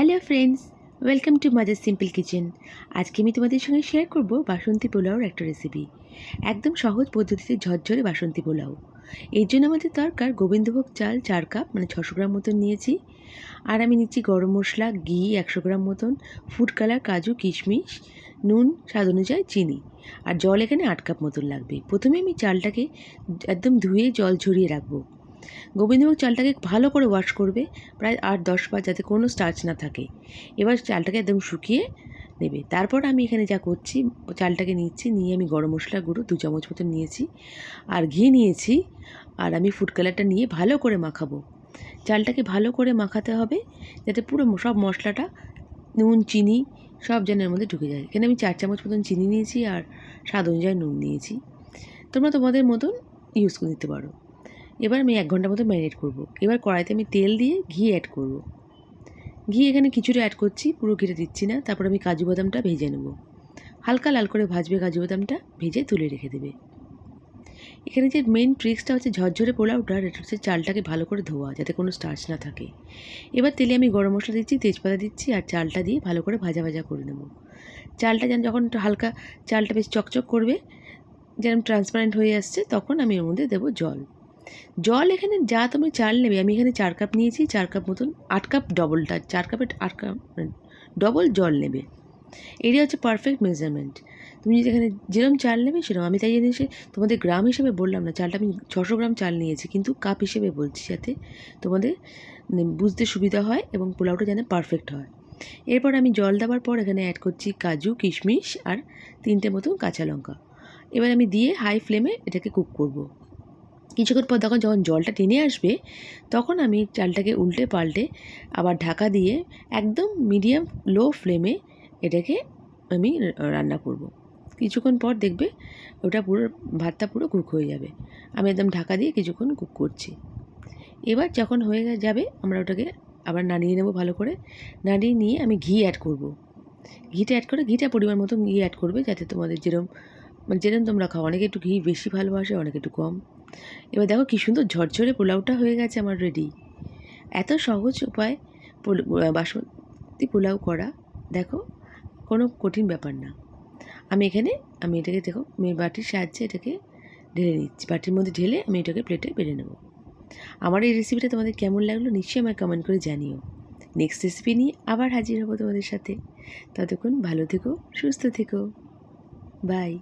Hello friends welcome to mother simple kitchen আজকে আমি তোমাদের সঙ্গে শেয়ার করব বাসন্তী পোলাওর একটা রেসিপি একদম সহজ পদ্ধতিতে ঝরঝরে বাসন্তী পোলাও। এর জন্য আমাদের দরকার গোবিন্দভোগ চাল চার কাপ মানে ছশো গ্রাম মতন নিয়েছি। আর আমি নিচ্ছি গরম মশলা, ঘি একশো গ্রাম মতন ফুড কালার কাজু, কিশমিশ, নুন, স্বাদ অনুযায়ী চিনি। আর জল এখানে আট কাপ মতন লাগবে। প্রথমে আমি চালটাকে একদম ধুয়ে জল ঝরিয়ে রাখব। গোবিন্দভোগ চালটাকে ভালো করে ওয়াশ করবে, প্রায় আট দশ বার যাতে কোনো স্টার্চ না থাকে। এবার চালটাকে একদম শুকিয়ে নেবে। তারপর আমি এখানে যা করছি, চালটাকে নিচ্ছি, নিয়ে আমি গরম মশলা গুঁড়ো দু চামচ মতন নিয়েছি, আর ঘি নিয়েছি, আর আমি ফুড কালারটা নিয়ে ভালো করে মাখাবো। চালটাকে ভালো করে মাখাতে হবে, যাতে পুরো সব মশলাটা নুন, চিনি, সব যেন এর মধ্যে ঢুকে যায়। এখানে আমি চার চামচ মতন চিনি নিয়েছি, আর স্বাদ অনুযায়ী নুন নিয়েছি। তোমরা তোমাদের মতন ইউজ করে দিতে পারো। এবার আমি এক ঘণ্টা মতো ম্যারিনেট করব। এবার কড়াইতে আমি তেল দিয়ে ঘি অ্যাড করব। ঘি এখানে কিছুটা অ্যাড করছি, পুরো ঘিটা দিচ্ছি না। তারপর আমি কাজু বাদামটা ভেজে নেব। হালকা লাল করে ভাজবে কাজু বাদামটা, ভেজে তুলে রেখে দেবে। এখানে যে মেন ট্রিক্সটা হচ্ছে ঝরঝরে পোলাওটা এটা হচ্ছে চালটাকে ভালো করে ধোয়া, যাতে কোনো স্টার্চ না থাকে। এবার তেলে আমি গরম মশলা দিচ্ছি, তেজপাতা দিচ্ছি, আর চালটা দিয়ে ভালো করে ভাজা ভাজা করে নেব। চালটা যেন যখন হালকা, চালটা বেশ চকচক করবে, যেন ট্রান্সপারেন্ট হয়ে আসছে, তখন আমি এর মধ্যে দেবো জল। জল এখানে যা তুমি চাল নেবে, আমি এখানে চার কাপ নিয়েছি, চার কাপ মতন, আট কাপ ডবলটা চার কাপে আট কাপ ডবল জল নেবে। এটি হচ্ছে পারফেক্ট মেজারমেন্ট তুমি যদি এখানে যেরকম চাল নেবে সেরকম আমি তাই জন্য সে তোমাদের গ্রাম হিসেবে বললাম না, চালটা আমি ছশো গ্রাম চাল নিয়েছি, কিন্তু কাপ হিসেবে বলছি যাতে তোমাদের মানে বুঝতে সুবিধা হয় এবং পোলাওটা যেন পারফেক্ট হয়। এরপর আমি জল দেওয়ার পর এখানে অ্যাড করছি কাজু, কিশমিশ আর তিনটে মতন কাঁচা লঙ্কা। এবার আমি দিয়ে হাই ফ্লেমে এটাকে কুক করব। কিছুক্ষণ পর তখন যখন জলটা টেনে আসবে, তখন আমি চালটাকে উল্টে পাল্টে আবার ঢাকা দিয়ে একদম মিডিয়াম লো ফ্লেমে এটাকে আমি রান্না করব। কিছুক্ষণ পর দেখবে ওটা পুরো, ভাতটা পুরো কুক হয়ে যাবে। আমি একদম ঢাকা দিয়ে কিছুক্ষণ কুক করছি। এবার যখন হয়ে যাবে, আমরা ওটাকে আবার নাড়িয়ে নেব ভালো করে। নাড়িয়ে নিয়ে আমি ঘি অ্যাড করব। ঘিটা অ্যাড করে, ঘিটা পরিমাণ মতো ঘি অ্যাড করবে যাতে তোমাদের যেরকম মানে যেরকম তোমরা খাও। অনেকে একটু ঘি বেশি ভালোবাসে, অনেকে একটু কম। এবার দেখো কী সুন্দর ঝরঝরে পোলাওটা হয়ে গেছে আমার রেডি এত সহজ উপায় বাসমতি পোলাও করা, দেখো, কোনো কঠিন ব্যাপার না। আমি এখানে, আমি এটাকে দেখো, আমি বাটির সাহায্যে এটাকে ঢেলে নিচ্ছি, বাটির মধ্যে ঢেলে আমি এটাকে প্লেটে বেড়ে নেব। আমার এই রেসিপিটা তোমাদের কেমন লাগল নিশ্চয়ই আমায় কমেন্ট করে জানিও। নেক্সট রেসিপি নিয়ে আবার হাজির হব তোমাদের সাথে। ততক্ষণ ভালো থেকো, সুস্থ থেকো। বাই